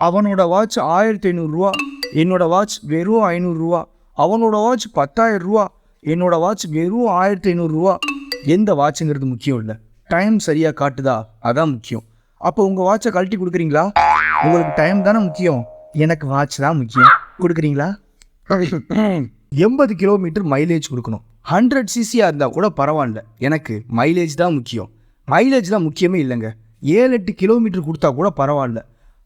அவனோட வாட்ச் ஆயிரத்தி ஐநூறுரூவா என்னோட வாட்ச் வெறும் ஐநூறுரூவா அவனோட வாட்ச் பத்தாயிரம் ரூபா என்னோட வாட்ச் வெறும் ஆயிரத்தி ஐநூறுரூவா எந்த வாட்சுங்கிறது முக்கியம் இல்லை. டைம் சரியாக காட்டுதா? அதான் முக்கியம். அப்போ உங்கள் வாட்சை கழட்டி கொடுக்குறீங்களா? உங்களுக்கு டைம் தானே முக்கியம். எனக்கு வாட்ச் தான் முக்கியம். கொடுக்குறீங்களா? எண்பது கிலோமீட்டர் மைலேஜ் கொடுக்கணும். ஹண்ட்ரட் சிசியாக இருந்தால் கூட பரவாயில்ல. எனக்கு மைலேஜ் தான் முக்கியம். மைலேஜ் தான் முக்கியமே இல்லைங்க. ஏழு எட்டு கிலோமீட்டர் கொடுத்தா கூட பரவாயில்ல.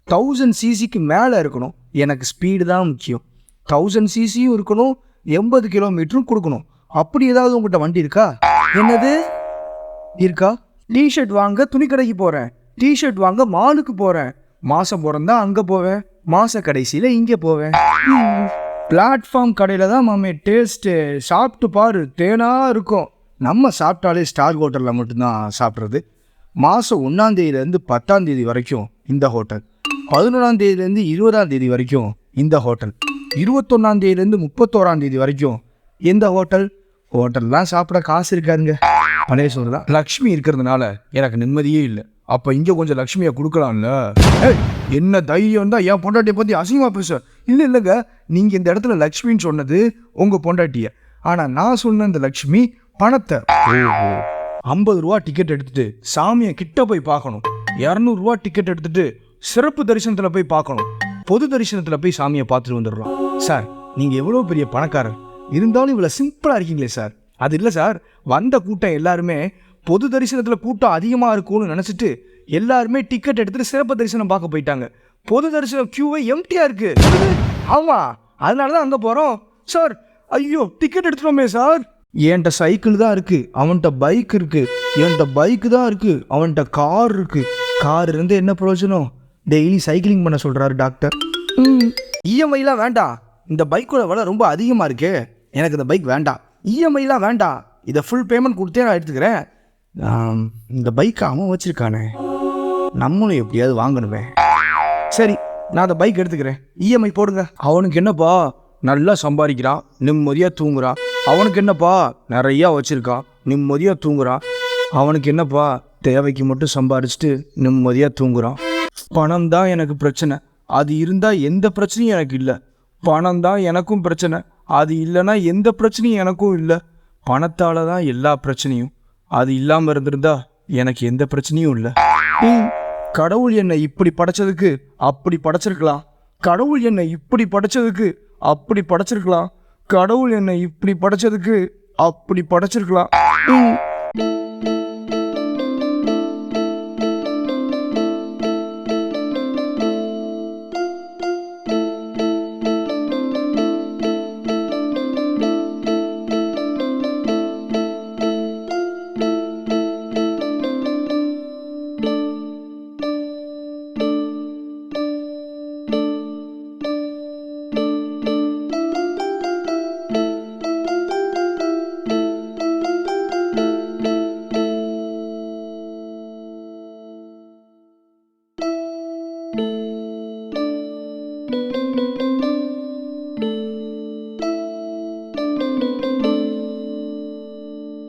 தௌசண்ட் சிசிக்கு மேலே இருக்கணும். எனக்கு ஸ்பீடு தான் முக்கியம். தௌசண்ட் சிசியும் இருக்கணும் எண்பது கிலோமீட்டரும் கொடுக்கணும். அப்படி ஏதாவது உங்கள்கிட்ட வண்டி இருக்கா? என்னது? இருக்கா? டிஷர்ட் வாங்க துணி கடைக்கு போகிறேன் டிஷர்ட் வாங்க மாலுக்கு போகிறேன் மாதம் பிறந்தா அங்கே போவேன். மாத கடைசியில் இங்கே போவேன். பிளாட்ஃபார்ம் கடையில் தான் மாமே டேஸ்ட்டு சாப்பிட்டு பாரு தேனாக இருக்கும். நம்ம சாப்பிட்டாலே ஸ்டார் ஹோட்டலில் மட்டும்தான் சாப்பிட்றது. மாதம் ஒன்றாந்தேதியிலேருந்து பத்தாந்தேதி வரைக்கும் இந்த ஹோட்டல் பதினொன்றாம் தேதியிலேருந்து இருபதாம் தேதி வரைக்கும் இந்த ஹோட்டல். இருபத்தொன்னாம் தேதியிலேருந்து முப்பத்தோராம் தேதி வரைக்கும் எந்த ஹோட்டல். ஹோட்டல்லாம் சாப்பிட காசு இருக்காருங்க பழைய சோறு தான் லக்ஷ்மி இருக்கிறதுனால எனக்கு நிம்மதியே இல்லை. அப்போ இங்கே கொஞ்சம் லக்ஷ்மியை கொடுக்கலாம்ல? என்ன தைரியம் தான் என் பொண்டாட்டியை பற்றி அசிங்கமாக பேச இல்லை இல்லைங்க. நீங்கள் இந்த இடத்துல லக்ஷ்மின்னு சொன்னது உங்கள் பொண்டாட்டியை. ஆனால் நான் சொன்ன இந்த லக்ஷ்மி பணத்தை. ஐம்பது ரூபா டிக்கெட் எடுத்துட்டு சாமியை கிட்ட போய் பார்க்கணும். இரநூறுவா டிக்கெட் எடுத்துட்டு சிறப்பு தரிசனத்தில் போய் பார்க்கணும். பொது தரிசனத்தில் போய் சாமியை பார்த்துட்டு வந்துடுறோம். சார் நீங்கள் எவ்வளோ பெரிய பணக்காரர். இருந்தாலும் இவ்வளோ சிம்பிளாக இருக்கீங்களே சார். அது இல்லை சார். வந்த கூட்டம் எல்லாருமே பொது தரிசனத்தில் கூட்டம் அதிகமாக இருக்கும்னு நினச்சிட்டு எல்லாருமே டிக்கெட் எடுத்துகிட்டு சிறப்பு தரிசனம் பார்க்க போயிட்டாங்க. பொது தரிசனம் கியூவே எம்டியாக இருக்குது ஆமாம் அதனால தான் அங்கே போகிறோம் சார் ஐயோ டிக்கெட் எடுத்துட்டோமே சார். என்கிட்ட சைக்கிள் தான் இருக்குது அவன்கிட்ட பைக் இருக்குது என்கிட்ட பைக்கு தான் இருக்குது அவன்கிட்ட கார் இருக்குது கார் இருந்து என்ன பிரயோஜனம்? டெய்லி சைக்கிளிங் பண்ண சொல்றாரு டாக்டர். இஎம்ஐலாம் வேண்டாம் இந்த பைக்கோட விலை ரொம்ப அதிகமாக இருக்கே. எனக்கு இந்த பைக் வேண்டாம் இஎம்ஐலாம் வேண்டாம் இதை ஃபுல் பேமெண்ட் கொடுத்தே நான் எடுத்துக்கிறேன். இந்த பைக்கை அவன் வச்சிருக்கானே. நம்மளும் எப்படியாவது வாங்கணுமே. சரி நான் அந்த பைக் எடுத்துக்கிறேன். இஎம்ஐ போடுங்க. அவனுக்கு என்னப்பா? நல்லா சம்பாதிக்கிறான் நிம்மதியாக தூங்குறான் அவனுக்கு என்னப்பா? நிறையா வச்சிருக்கான் நிம்மதியாக தூங்குறான் அவனுக்கு என்னப்பா? தேவைக்கு மட்டும் சம்பாரிச்சிட்டு நிம்மதியாக தூங்குறான். பணம் தான் எனக்கு பிரச்சனை. அது இருந்தால் எந்த பிரச்சனையும் எனக்கு இல்லை. பணம் தான் எனக்கும் பிரச்சனை. அது இல்லைன்னா எந்த பிரச்சனையும் எனக்கும் இல்லை. பணத்தால் தான் எல்லா பிரச்சனையும். அது இல்லாமல் இருந்திருந்தா எனக்கு எந்த பிரச்சனையும் இல்லை. கடவுள் என்னை இப்படி படைச்சதுக்கு அப்படி படைச்சிருக்கலாம். கடவுள் என்னை இப்படி படைச்சதுக்கு அப்படி படைச்சிருக்கலாம். கடவுள் என்னை இப்படி படைச்சதுக்கு அப்படி படைச்சிருக்கலாம்.